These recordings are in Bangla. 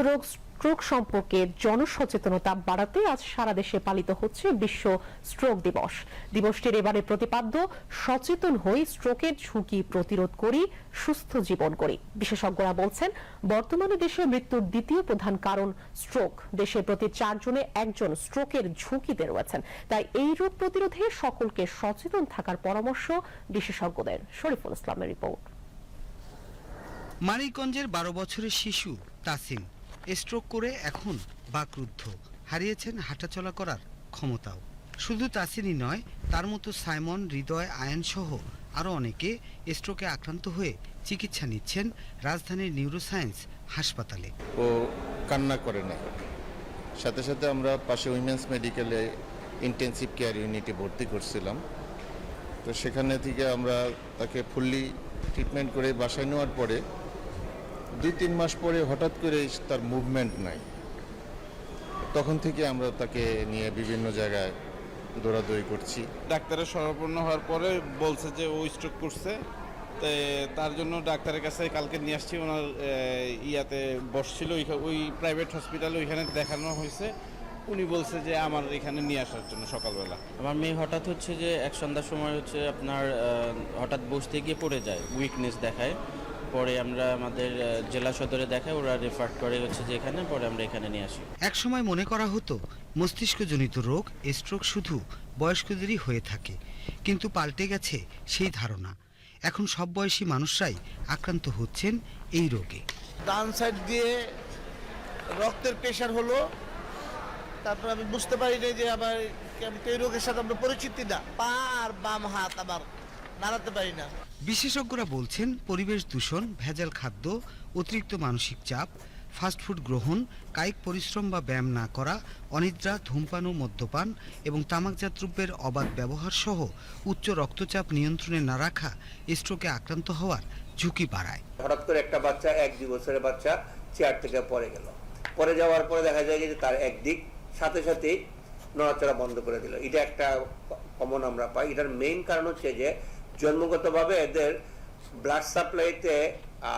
রোগ স্ট্রোক সম্পর্কে জনসচেতনতা বাড়াতে আজ সারা দেশে পালিত হচ্ছে বিশ্ব স্ট্রোক দিবস। দিবসটির এবারে প্রতিপাদ্য, সচেতন হই স্ট্রোকের ঝুঁকি প্রতিরোধ করি, সুস্থ জীবন করি। বিশেষজ্ঞরা বলছেন, বর্তমানে দেশে মৃত্যুর দ্বিতীয় প্রধান কারণ স্ট্রোক। দেশের প্রতি চারজনে একজন স্ট্রোকের ঝুঁকিতে রয়েছেন। তাই এই রোগ প্রতিরোধে সকলকে সচেতন থাকার পরামর্শ বিশেষজ্ঞদের। শরীফুল ইসলামের রিপোর্ট। মানিকগঞ্জের বারো বছরের শিশু তাসিম স্ট্রোক করে এখন বাকরুদ্ধ হারিয়েছেন হাঁটাচলা করার ক্ষমতাও। শুধু তাসিনই নয়, তার মতো সাইমন, হৃদয়, আয়নসহ আরও অনেকে স্ট্রোকে আক্রান্ত হয়ে চিকিৎসা নিচ্ছেন রাজধানীর নিউরোসায়েন্স হাসপাতালে। ও কান্না করে না সাথে সাথে আমরা পাশে উইমেন্স মেডিকেলে ইন্টেন্সিভ কেয়ার ইউনিটে ভর্তি করছিলাম। তো সেখানে থেকে আমরা তাকে ফুললি ট্রিটমেন্ট করে বাসায় নেওয়ার পরে দুই তিন মাস পরে হঠাৎ করে তার মুভমেন্ট নাই। তখন থেকে আমরা তাকে নিয়ে বিভিন্ন জায়গায় দৌড়াদৌড়ি করছি। ডাক্তারের শরণাপন্ন হওয়ার পরে বলছে যে ও স্ট্রোক করছে তো তার জন্য ডাক্তারের কাছে কালকে নিয়ে আসছি ওনার ইয়াতে বসছিল ওই প্রাইভেট হসপিটালে ওইখানে দেখানো হয়েছে। উনি বলছে যে আমার এখানে নিয়ে আসার জন্য সকালবেলা। আমার মেয়ে হঠাৎ হচ্ছে যে এক সন্ধ্যার সময় হচ্ছে আপনার হঠাৎ বসতে গিয়ে পড়ে যায় উইকনেস দেখায়। পরে আমরা আমাদের জেলা সদরে দেখাই ওরা রেফার করে হচ্ছে যে এখানে পরে আমরা এখানে নিয়ে আসি। একসময় মনে করা হতো মস্তিষ্কজনিত রোগ স্ট্রোক শুধু বয়স্কদেরই হয়ে থাকে কিন্তু পাল্টে গেছে সেই ধারণা। এখন সব বয়সী মানুষরাই আক্রান্ত হচ্ছেন এই রোগে। ডান সাইড দিয়ে রক্তের প্রেশার হলো তারপর আমি বুঝতে পারি না যে তো এই রোগের সাথে আমরা পরিচিতি না। পা আর বাম হাত আমার। নাড়াতে পারি না। বিশেষজ্ঞরা বলছেন পরিবেশ দূষণ ভেজাল খাদ্য অতিরিক্ত মানসিক চাপ ফাস্টফুড গ্রহণ কায়িক পরিশ্রম বা ব্যায়াম না করা অনিদ্রা ধূমপান ও মদ্যপান এবং তামাকজাত দ্রব্যের অবাধ ব্যবহার সহ উচ্চ রক্তচাপ নিয়ন্ত্রণে না রাখা স্ট্রোকে আক্রান্ত হওয়ার ঝুঁকি বাড়ায়। হঠাৎ করে একটা বাচ্চা এক দুই বছরের বাচ্চা চেয়ার থেকে পড়ে গেল। পড়ে যাওয়ার পরে দেখা যায় যে তার একদিক সাথে সাথে নড়াচড়া বন্ধ করে দিল। এটা একটা কমন আমরা পাই। এটার মেইন কারণ হচ্ছে যে জন্মগতভাবে এদের ব্লাড সাপ্লাইতে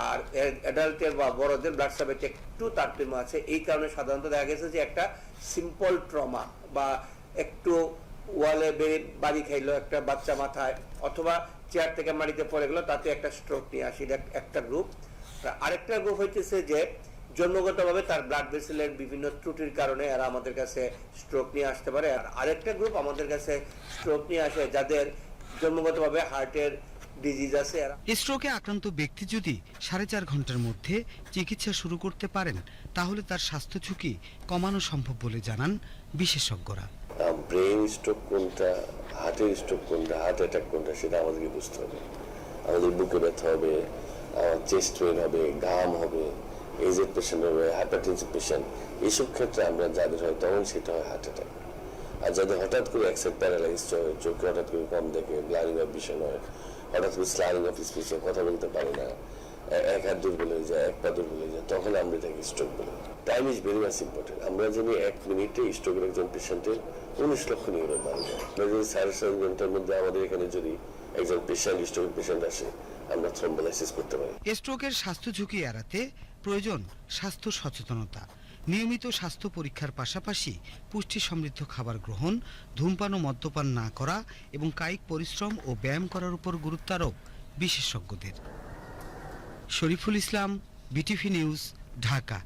আর অ্যাডাল্টের বা বড়দের ব্লাড সাপ্লাইতে একটু তারতম্য আছে। এই কারণে সাধারণত দেখা গেছে যে একটা সিম্পল ট্রমা বা একটু ওয়ালে বেড়ে বাড়ি খাইলো একটা বাচ্চা মাথায় অথবা চেয়ার থেকে মাটিতে পড়ে গেলো, তাতে একটা স্ট্রোক নিয়ে আসি। একটা গ্রুপ আরেকটা গ্রুপ হইতেছে যে জন্মগতভাবে তার ব্লাড ভেসেলের বিভিন্ন ত্রুটির কারণে এরা আমাদের কাছে স্ট্রোক নিয়ে আসতে পারে। আর আরেকটা গ্রুপ আমাদের কাছে স্ট্রোক নিয়ে আসে যাদের জন্মগতভাবে হার্টের ডিজিজ আছে স্ট্রোকে আক্রান্ত ব্যক্তি যদি সাড়ে চার ঘণ্টার মধ্যে চিকিৎসা শুরু করতে পারেন তাহলে তার স্বাস্থ্য ঝুঁকি কমানো সম্ভব বলে জানান বিশেষজ্ঞরা। ব্রেন স্ট্রোক কোনটা হার্টের স্ট্রোক কোনটা হার্ট অ্যাটাক কোনটা সেটা আমাদেরকে বুঝতে হবে। আমাদের বুকে ব্যথা হবে চেস্ট পেন হবে ঘাম হবে এজেড পেশেন্ট হবে হাইপারটেনসিভ পেশেন্ট এইসব ক্ষেত্রে আমরা যাদের হয় তখন সেটা হয় হার্ট অ্যাটাক আর যাদের হঠাৎ করে অ্যাক্সেপ্ট প্যারালাইজ হয় চোখে হঠাৎ করে কম দেখে ব্লারিং অফ ভিশন হয়। হঠাৎ করে স্লারিং অফ স্পিচ কথা বলতে পারে না। এক হাত দুর্বল হয়ে যায়, এক পা দুর্বল হয়ে যায়, তখন আমরা এটাকে স্ট্রোক বলি। Time is very much important আমরা জানি এক মিনিটে স্ট্রোকের একজন পেশেন্টের উনিশ লক্ষ নিউরন মারা। যায় আমরা যদি সাড়ে সাত ঘণ্টার মধ্যে আমাদের এখানে যদি একজন পেশেন্ট স্ট্রোকের পেশেন্ট আসে, আমরা থ্রম্বোলাইসিস করতে পারি। স্ট্রোকের স্বাস্থ্য ঝুঁকি এড়াতে প্রয়োজন স্বাস্থ্য সচেতনতা। নিয়মিত স্বাস্থ্য পরীক্ষার পাশাপাশি পুষ্টি সমৃদ্ধ খাবার গ্রহণ, ধূমপান ও মদ্যপান না করা এবং কায়িক পরিশ্রম ও ব্যায়াম করার উপর গুরুত্ব আরোপ বিশেষজ্ঞদের। Shariful Islam, BTV news, Dhaka.